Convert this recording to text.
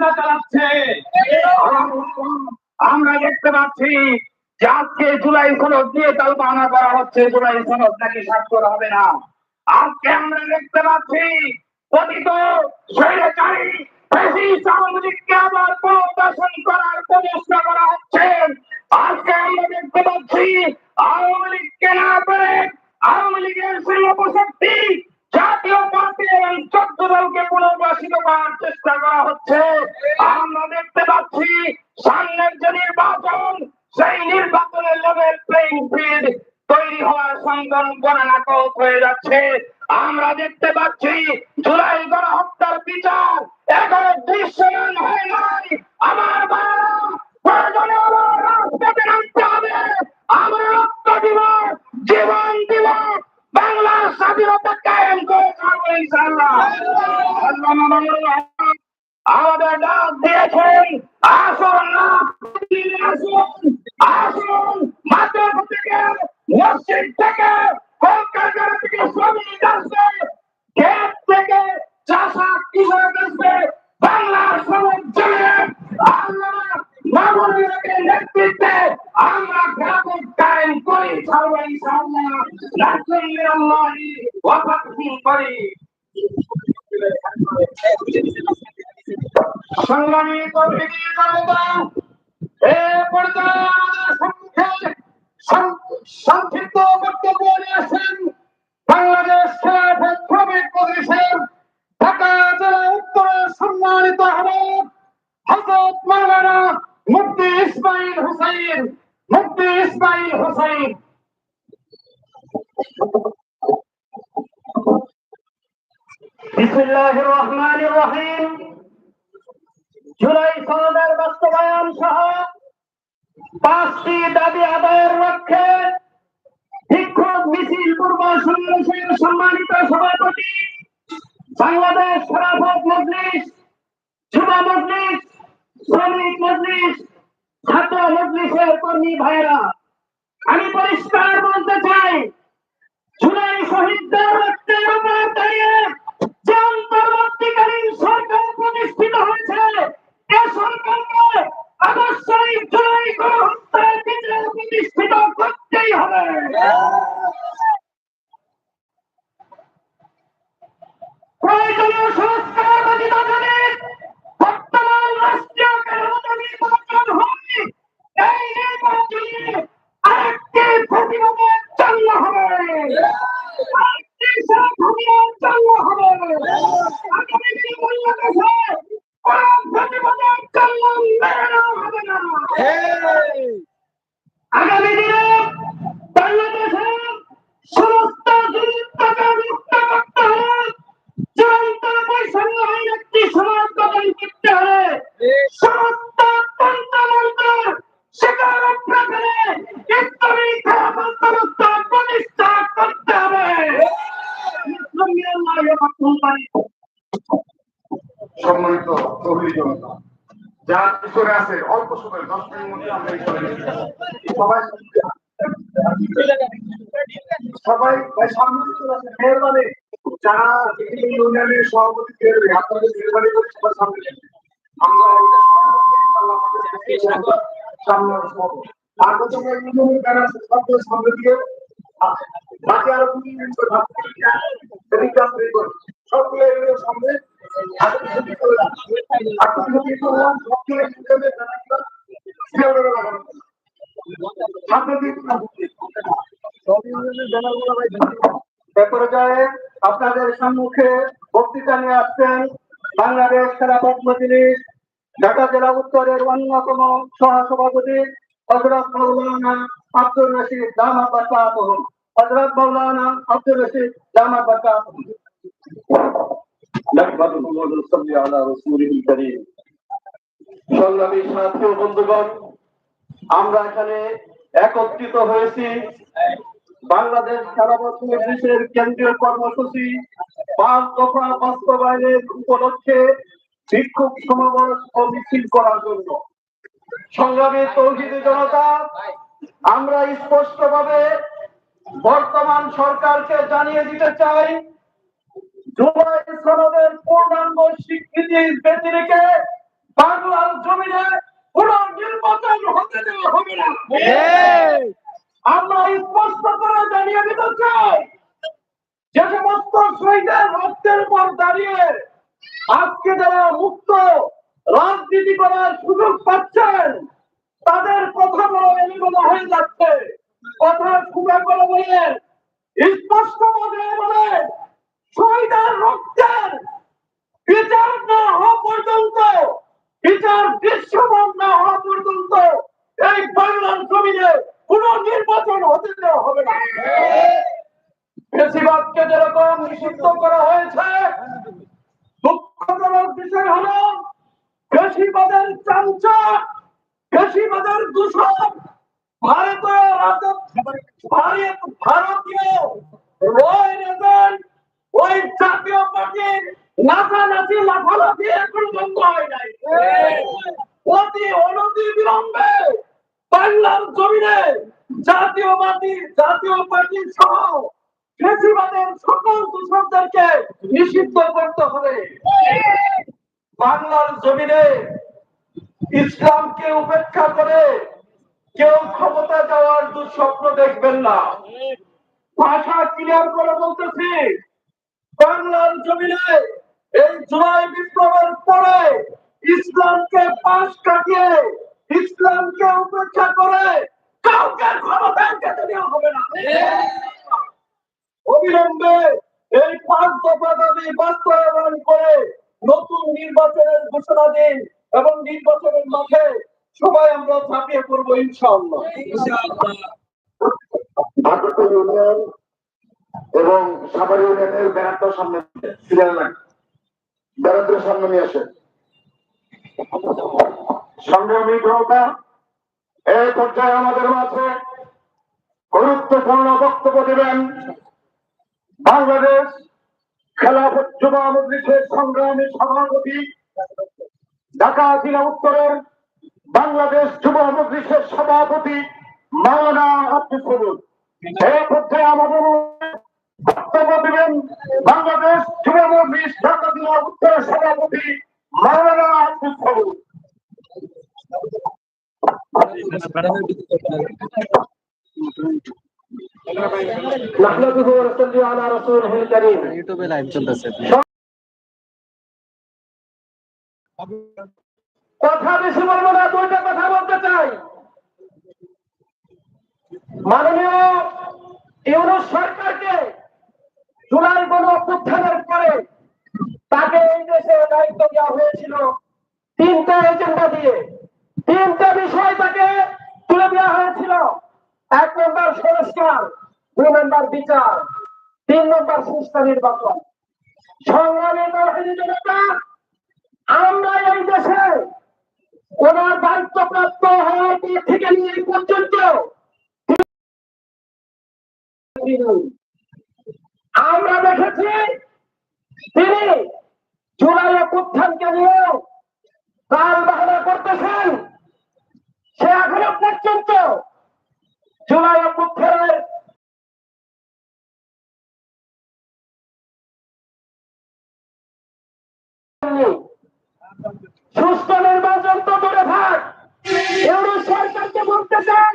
চেষ্টা চালাচ্ছে। আমরা দেখতে পাচ্ছি যে আজকে জুলাই সনদ দিয়ে তাল বানা করা হচ্ছে। জুলাই সনদ নাকি স্বাক্ষর হবে না। আজকে আমরা দেখতে পাচ্ছি, কথিত মসজিদ থেকে কলকাতা থেকে শ্রমিক আসবে গেট থেকে চাষা কৃষক আসবে বাংলার সমাজ জন্য আল্লাহ মামুনের নেতৃত্বে আমরা গ্রামের কায়েম করি ছাড়বো ইনশাআল্লাহ রাসূল মিনাল্লাহি ওয়া ফাতহুন করি। সংগ্রামী কর্মী জনতা এ পর্যায়ে আমাদের সম্মুখে সংক্ষিপ্ত বক্তব্য নিয়ে আসেন বাংলাদেশ খেলাফত শ্রমিক প্রতিষ্ঠান ঢাকা জেলা উত্তরের সম্মানিত আহ্বায়ক হযরত মাওলানা মুফতি ইসমাইল হুসাইন, মুফতি ইসমাইল হুসাইন। বিসমিল্লাহির রহমানির রহিম। জুলাই সনদের বাস্তবায়ন সহ পাঁচটি দাবি আদায়ের লক্ষ্যে বিক্ষোভ মিছিল পূর্ব সমাবেশের সম্মানিত সভাপতি, বাংলাদেশ খেলাফত মজলিস, যুব মজলিস, শ্রমিক মজলিস, ছাত্র মজলিসের কর্মী ভাইরা আমি পরিষ্কার বলতে চাই, জুলাই শহীদদের রক্তের উপর দাঁড়িয়ে আগামী দিনে বাংলাদেশে সমস্ত দুর্নীতিকে মুক্ত করতে হবে চূড়ান্ত বৈষম্যহীন একটি সমাজ গঠন করতে হবে সমস্ত তন্ত্রমন্ত্র শিকার ফেলে ইসলামী খেলাফত ব্যবস্থা প্রতিষ্ঠা করতে হবে। সম্মানিত জনতা পিছনে আছে, অল্প সময়, দশ মিনিটের মধ্যে আমরা। সবাই সবাই সামনে চলে মেহরবানি। যারা ইউনিয়নের সভাপতি আপনাদের মেহরবানি করে সামনে। আমরা আছে বাকি আরও করে সামনে আপনাদের সম্মুখে বক্তৃতা নিয়ে আসছেন বাংলাদেশ খেলাফত মজলিস ঢাকা জেলা উত্তরের অন্যতম সহসভাপতি হজরত মৌলানা আব্দুর রশিদ দামা বাচ্চা হজরত মৌলানা আব্দুর রশিদ আমরা এখানে একত্রিত হয়েছি বাংলাদেশ খেলাপথ মজলিসের কেন্দ্রীয় কর্মসূচি পাঁচ দফা বাস্তবায়নের উপলক্ষে বিক্ষোভ সমাবেশ ও মিছিল করার জন্য সংগ্রামী তৌহিদি জনতা আমরা স্পষ্টভাবে বর্তমান সরকারকে জানিয়ে দিতে চাই জুলাই সনদের পূর্ণাঙ্গ স্বীকৃতি ব্যতি রেখে বাংলার জমিনে কোন নির্বাচন হতে দেওয়া হবে না। আমরা স্পষ্ট করে জানিয়ে দিতে চাই যে সমস্ত শহীদের রক্তের উপর দাঁড়িয়ে আজকে যারা মুক্ত রাজনীতি করার সুযোগ পাচ্ছেন তাদের কথা বলা এলিবলা হয়ে যাচ্ছে। কথা খুবই করে বলেন স্পষ্ট ভাবে বলেন শহীদের রক্তের বিচার না হওয়া পর্যন্ত, বিচার দৃশ্যমান না হওয়া পর্যন্ত এই বাংলার জমিনে কোন নির্বাচন হতে দেওয়া হবে না। বেশিরভাগকে যেরকম নিষিদ্ধ করা হয়েছে, দুঃখজনক বিষয় হলো বেশিরভাগের চামচা বেশিরভাগের দূষণ। ভারতীয় ভারতীয় রয়েল এজেন্ট ওই জাতীয় পার্টির নাচানাচি লাফালাফি এখন বন্ধ হয় নাই। অতি অনতি বিলম্বে বাংলার জমিনে জাতীয় পার্টি জাতীয় পার্টি সহ বেশিরভাগের সকল দূষকদেরকে নিষিদ্ধ করতে হবে। বাংলার জমিনে ইসলামকে উপেক্ষা করে কেউ ক্ষমতা যাওয়ার দুঃস্বপ্ন দেখবেন না। ভাষা ক্লিয়ার করে বলতেছি বাংলার জমিনে এই জুলাই বিপ্লবের পরে ইসলামকে পাশ কাটিয়ে ইসলামকে উপেক্ষা করে কাউকে অবিলম্বে এই পাঁচ দফা দাবি বাস্তবায়ন করে নতুন নির্বাচনের ঘোষণা দিন এবং নির্বাচনের মাঠে সবাই আমরা ঝাঁপিয়ে পড়ব ইনশাআল্লাহ। এবং সাভার ইউনিয়নের ব্যানারটার সামনে সিরিয়াল ব্যানারদের সামনে নিয়ে আসেন সংগ্রামী পর্যায়ে আমাদের মাঝে গুরুত্বপূর্ণ বক্তব্য দেবেন বাংলাদেশ খেলাফত যুবা মজলিসের সংগ্রামী সভাপতি, ঢাকা জেলা উত্তরের বাংলাদেশ যুব মজলিসের সভাপতি মাওলানা আব্দুল সবুজ এই পর্যায়ে আমাদের বক্তব্য দেবেন বাংলাদেশ ঢাকা জেলা উত্তরের সভাপতি মাওলানা আব্দুল চলতেছে কথা বেশি বলব না দুইটা কথা বলতে চাই মাননীয় সরকারকে জুলাই গণ অভ্যুত্থানের পরে তাকে এই দেশে দায়িত্ব দেওয়া হয়েছিল। তিনটা এজেন্ডা দিয়ে। তিনটা বিষয় তাকে তুলে দেওয়া হয়েছিল। এক নম্বর সংস্কার, দুই নম্বর বিচার, তিন নম্বর সুস্থ নির্বাচন। সংগ্রামী দলহীন জনতা আমরা এই দেশে ওনার দায়িত্বপ্রাপ্ত হওয়ার পর থেকে নিয়ে পর্যন্ত আমরা দেখেছি তিনি জুলাই উত্থানকে নিয়েও কাল বাহানা করতেছেন। সে এখনও পর্যন্ত জুলাই উত্থানের সুস্থ নির্বাচন তো দূরে থাক। ইউরোপ সরকারকে বলতে চান